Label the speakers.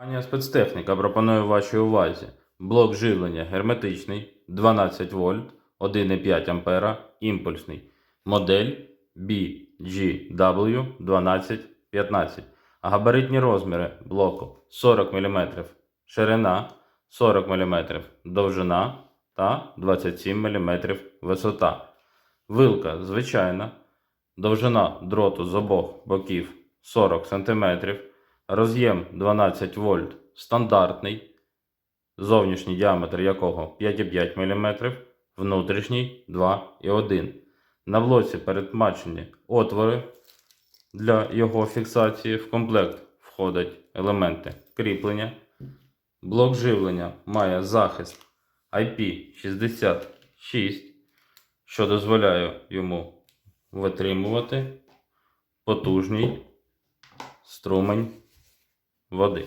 Speaker 1: Компанія спецтехніка пропонує вашій увазі блок живлення герметичний 12 вольт 1,5 ампера імпульсний. Модель BGW1215. Габаритні розміри блоку 40 мм ширина, 40 мм довжина та 27 мм висота. Вилка звичайна, довжина дроту з обох боків 40 см, роз'єм 12 вольт стандартний, зовнішній діаметр якого 5,5 мм, внутрішній 2,1 На блоці передмачені отвори для його фіксації. В комплект входять елементи кріплення. Блок живлення має захист IP66, що дозволяє йому витримувати потужний струмень води.